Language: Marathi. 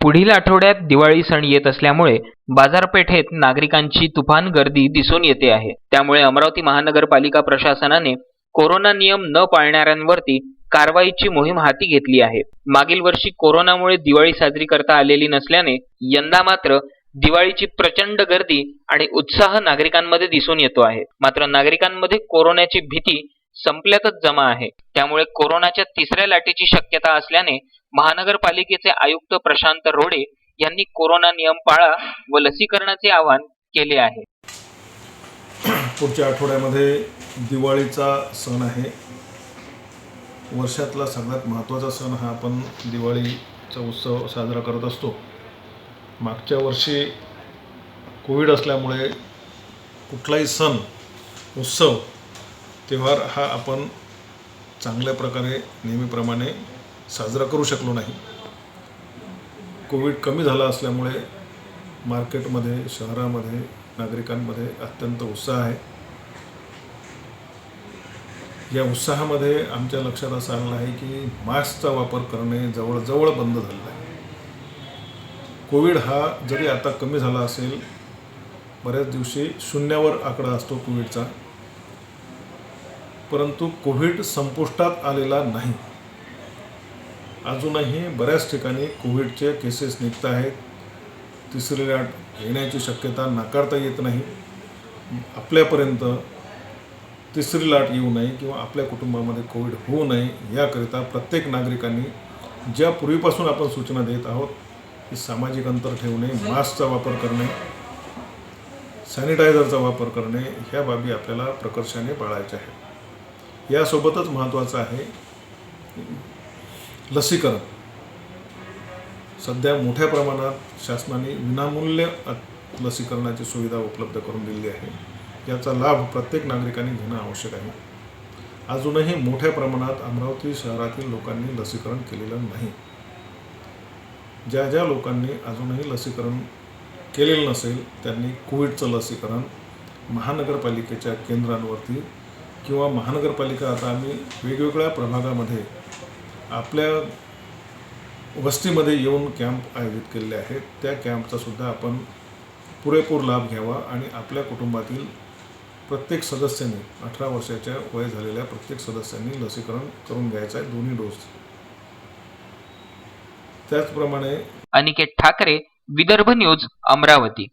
पुढील आठवड्यात दिवाळी सण येत असल्यामुळे बाजारपेठेत नागरिकांची तुफान गर्दी दिसून येते आहे. त्यामुळे अमरावती महानगरपालिका प्रशासनाने कोरोना नियम न पाळणाऱ्यांवरती कारवाईची मोहीम हाती घेतली आहे. मागील वर्षी कोरोनामुळे दिवाळी साजरी करता आलेली नसल्याने यंदा मात्र दिवाळीची प्रचंड गर्दी आणि उत्साह नागरिकांमध्ये दिसून येतो आहे. मात्र नागरिकांमध्ये कोरोनाची भीती संपल्यातच जमा आहे. त्यामुळे कोरोनाच्या तिसऱ्या लाटेची शक्यता असल्याने महानगरपालिकेचे आयुक्त प्रशांत रोडे यांनी कोरोना नियम पाळा व लसीकरणाचे आवाहन केले आहे. पुढच्या आठवड्यामध्ये दिवाळीचा सण आहे. वर्षातला सगळ्यात महत्त्वाचा सण हा आपण दिवाळीचा उत्सव साजरा करत असतो. मागच्या वर्षी कोविड असल्यामुळे कुठलाही सण उत्सव त्योहार हा आपण चांगल्या प्रकारे नेहमीप्रमाणे साजरा करू शकलो नाही. कोविड कमी झाला असल्यामुळे मार्केटमध्ये शहरामध्ये नागरिकांमध्ये अत्यंत उत्साह आहे. या उत्साहामध्ये आमच्या लक्षात असं आलं आहे की मास्कचा वापर करणे जवळजवळ बंद झालेलं आहे. कोविड हा जरी आता कमी झाला असेल बऱ्याच दिवशी शून्यावर आकडा असतो कोविडचा. परंतु कोविड संपुष्टात आलेला नाही. अजूनही बऱ्याच ठिकाणी कोविडचे केसेस निघत आहेत. तिसरी लाट येण्याची शक्यता नाकारता येत नाही. आपल्यापर्यंत तिसरी लाट येऊ नये किंवा आपल्या कुटुंबामध्ये कोविड होऊ नये याकरिता प्रत्येक नागरिकांनी ज्या पूर्वीपासून आपण सूचना देत आहोत की सामाजिक अंतर ठेवणे मास्कचा वापर करणे सॅनिटायझरचा वापर करणे ह्या बाबी आपल्याला प्रकर्षाने पाळायच्या आहेत. यासोबतच महत्त्वाचं आहे लसीकरण. सध्या मोठ्या प्रमाणात शासनाने विनामूल्य लसीकरणाची सुविधा उपलब्ध करून दिली आहे. याचा लाभ प्रत्येक नागरिकांनी घेणं आवश्यक आहे. अजूनही मोठ्या प्रमाणात अमरावती शहरातील लोकांनी लसीकरण केलेलं नाही. ज्या ज्या लोकांनी अजूनही लसीकरण केलेलं नसेल त्यांनी कोविडचं लसीकरण महानगरपालिकेच्या केंद्रांवरती किंवा महानगरपालिका आता आम्ही वेगवेगळ्या प्रभागामध्ये आपल्या वस्तीमध्ये येऊन कॅम्प आयोजित केलेले आहेत. त्या कॅम्पचा सुद्धा आपण पुरेपूर लाभ घ्यावा आणि आपल्या कुटुंबातील प्रत्येक सदस्याने अठरा वर्षाच्या वय झालेल्या प्रत्येक सदस्यांनी लसीकरण करून घ्यायचं आहे दोन्ही डोस. त्याचप्रमाणे अनिकेत ठाकरे विदर्भ न्यूज अमरावती.